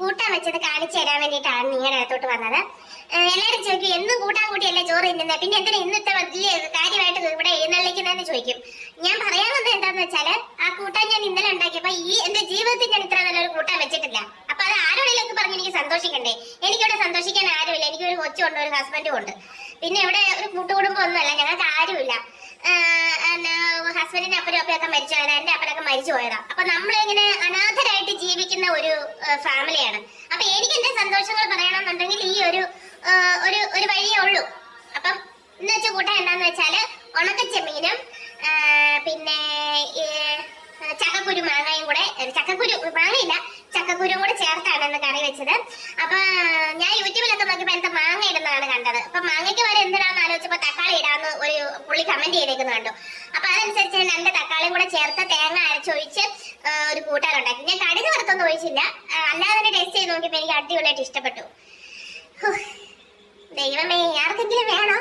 കൂട്ടാൻ വെച്ചത് കാണിച്ചു തരാൻ വേണ്ടിയിട്ടാണ് നിങ്ങളുടെ അടുത്തോട്ട് വന്നത്. എല്ലാവരും ചോദിക്കും എന്നും കൂട്ടാൻ കൂട്ടിയല്ലേ ചോറ് തിന്നുന്നത് പിന്നെ എന്തിനാ ഇന്നത്തെ വലിയ കാര്യമായിട്ട് ഇവിടെ എഴുന്നള്ളിക്കുന്നതെന്ന് ചോദിക്കും. ഞാൻ പറയാൻ വന്നത് എന്താന്ന് വെച്ചാൽ ആ കൂട്ടാൻ ഞാൻ ഇന്നലെ ഉണ്ടാക്കിയപ്പോ ഈ എന്റെ ജീവിതത്തിൽ ഞാൻ ഇത്ര നല്ലൊരു കൂട്ടാൻ വെച്ചിട്ടില്ല. അപ്പൊ അത് ആരോടെയൊക്കെ പറഞ്ഞ് എനിക്ക് സന്തോഷിക്കണ്ടേ? എനിക്കിവിടെ സന്തോഷിക്കാൻ ആരുമില്ല. എനിക്ക് ഒരു കൊച്ചുണ്ട് ഒരു ഹസ്ബൻഡും ഉണ്ട്. പിന്നെ ഇവിടെ ഒരു കൂട്ടുകുടുംബം ഒന്നുമല്ല ഞങ്ങൾക്ക് ആരുമില്ല. ഹസ്ബൻഡിന്റെ അപ്പനും അപ്പയൊക്കെ മരിച്ചു പോയതാ. എന്റെ അപ്പനൊക്കെ മരിച്ചു പോയതാ. അപ്പൊ നമ്മളിങ്ങനെ ജീവിക്കുന്ന ഒരു ഫാമിലിയാണ്. അപ്പൊ എനിക്ക് എന്റെ സന്തോഷങ്ങൾ പറയണമെന്നുണ്ടെങ്കിൽ ഈ ഒരു ഒരു ഒരു വഴിയേ ഉള്ളൂ. അപ്പം ഇന്ന് വെച്ച കൂട്ടം എന്താന്ന് വെച്ചാൽ ഉണക്കച്ചെമ്മീനും പിന്നെ ചക്കക്കുരു മാങ്ങയും കൂടെ ചക്കക്കുരു മാങ്ങയില്ല ചക്കക്കുരും കൂടെ ചേർത്താണ് ഇന്ന് കറി വെച്ചത്. അപ്പൊ ഞാൻ യൂട്യൂബിലൊക്കെ നോക്കിയപ്പോ എനിക്ക് മാങ്ങ ഇടുന്നതാണ് കണ്ടത്. അപ്പൊ മാങ്ങയ്ക്ക് വരെ എന്തിനാന്ന് ആലോചിച്ചപ്പോ തക്കാളി ഇടാന്ന് ഒരു പുള്ളി കമന്റ് ചെയ്തേക്കുന്നത് കണ്ടു. അപ്പൊ അതനുസരിച്ച് രണ്ട് തക്കാളിയും കൂടെ ചേർത്ത് തേങ്ങ അരച്ചൊഴിച്ച് ഒരു കൂട്ടാൻ ഉണ്ടാക്കി. ഞാൻ കടുക് വറുത്തൊന്നും ഒഴിച്ചില്ല അല്ലാതെ തന്നെ ടേസ്റ്റ് ചെയ്ത് നോക്കിയപ്പോൾ എനിക്ക് അടിപൊളിയായിട്ട് ഇഷ്ടപ്പെട്ടു. ദൈവമേ ആർക്കെങ്കിലും വേണോ?